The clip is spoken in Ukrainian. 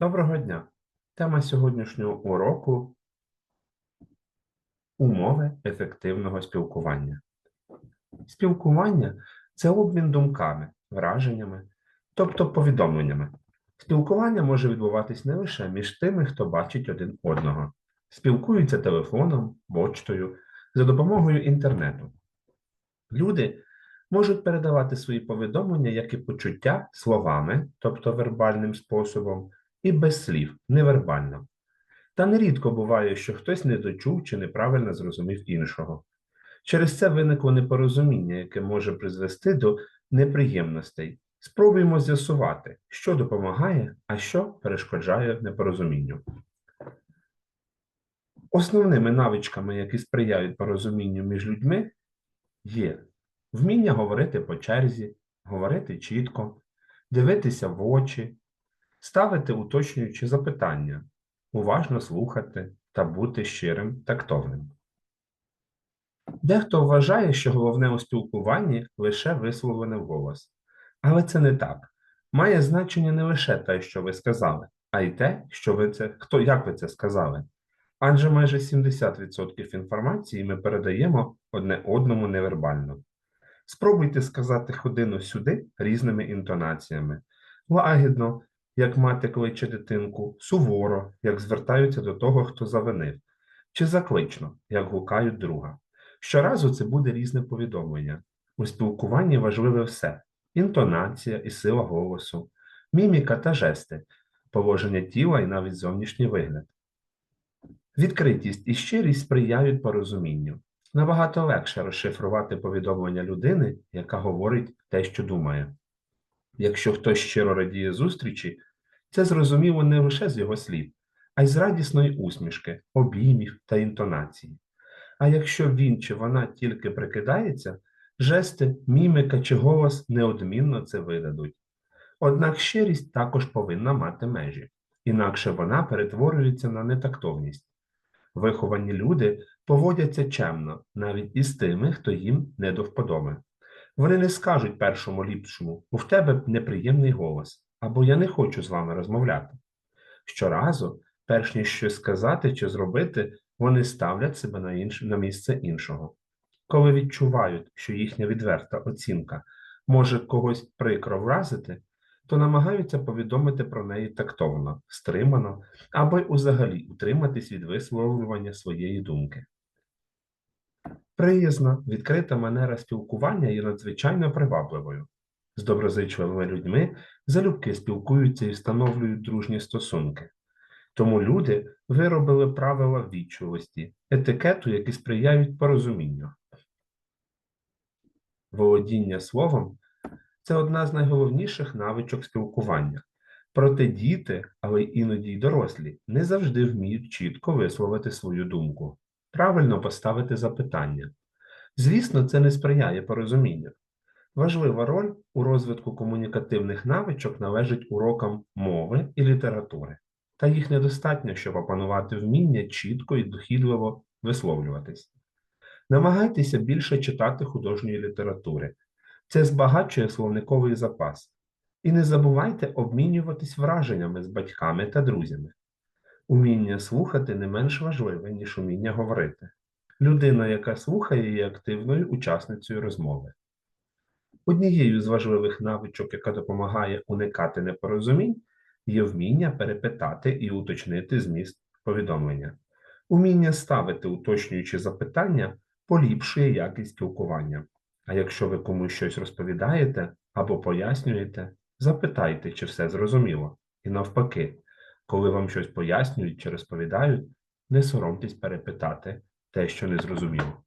Доброго дня! Тема сьогоднішнього уроку умови ефективного спілкування. Спілкування це обмін думками, враженнями, тобто повідомленнями. Спілкування може відбуватись не лише між тими, хто бачить один одного, спілкуються телефоном, почтою, за допомогою інтернету. Люди можуть передавати свої повідомлення, як і почуття словами, тобто вербальним способом, і без слів, невербально. Та нерідко буває, що хтось не дочув чи неправильно зрозумів іншого. Через це виникло непорозуміння, яке може призвести до неприємностей. Спробуємо з'ясувати, що допомагає, а що перешкоджає непорозумінню. Основними навичками, які сприяють порозумінню між людьми, є вміння говорити по черзі, говорити чітко, дивитися в очі, ставити уточнюючі запитання, уважно слухати та бути щирим тактовним. Дехто вважає, що головне у спілкуванні лише висловлене вголос. Але це не так. Має значення не лише те, що ви сказали, а й те, що ви це, хто, як ви це сказали. Адже майже 70% інформації ми передаємо одне одному невербально. Спробуйте сказати ходину сюди різними інтонаціями. Лагідно, як мати кличе дитинку, суворо, як звертаються до того, хто завинив, чи заклично, як гукають друга. Щоразу це буде різне повідомлення. У спілкуванні важливе все: інтонація і сила голосу, міміка та жести, положення тіла і навіть зовнішній вигляд. Відкритість і щирість сприяють порозумінню. Набагато легше розшифрувати повідомлення людини, яка говорить те, що думає. Якщо хтось щиро радіє зустрічі, це зрозуміло не лише з його слів, а й з радісної усмішки, обіймів та інтонації. А якщо він чи вона тільки прикидається, жести, мімика чи голос неодмінно це видадуть. Однак щирість також повинна мати межі, інакше вона перетворюється на нетактовність. Виховані люди поводяться чемно, навіть із тими, хто їм не до вподоби. Вони не скажуть першому ліпшому, у тебе неприємний голос, або я не хочу з вами розмовляти. Щоразу, перш ніж щось сказати чи зробити, вони ставлять себе на, інш... на місце іншого. Коли відчувають, що їхня відверта оцінка може когось прикро вразити, то намагаються повідомити про неї тактовно, стримано або й узагалі утриматись від висловлювання своєї думки. Приязна, відкрита манера спілкування є надзвичайно привабливою. З доброзичливими людьми залюбки спілкуються і встановлюють дружні стосунки. Тому люди виробили правила ввічливості, етикету, які сприяють порозумінню. Володіння словом це одна з найголовніших навичок спілкування. Проте діти, але іноді й дорослі, не завжди вміють чітко висловити свою думку, правильно поставити запитання. Звісно, це не сприяє порозумінню. Важлива роль у розвитку комунікативних навичок належить урокам мови і літератури, та їх недостатньо, щоб опанувати вміння чітко і дохідливо висловлюватись. Намагайтеся більше читати художньої літератури. Це збагачує словниковий запас. І не забувайте обмінюватись враженнями з батьками та друзями. Уміння слухати не менш важливе, ніж уміння говорити. Людина, яка слухає, є активною учасницею розмови. Однією з важливих навичок, яка допомагає уникати непорозумінь, є вміння перепитати і уточнити зміст повідомлення. Уміння ставити уточнюючі запитання поліпшує якість спілкування. А якщо ви комусь щось розповідаєте або пояснюєте, запитайте, чи все зрозуміло. І навпаки, коли вам щось пояснюють чи розповідають, не соромтесь перепитати те, що не зрозуміло.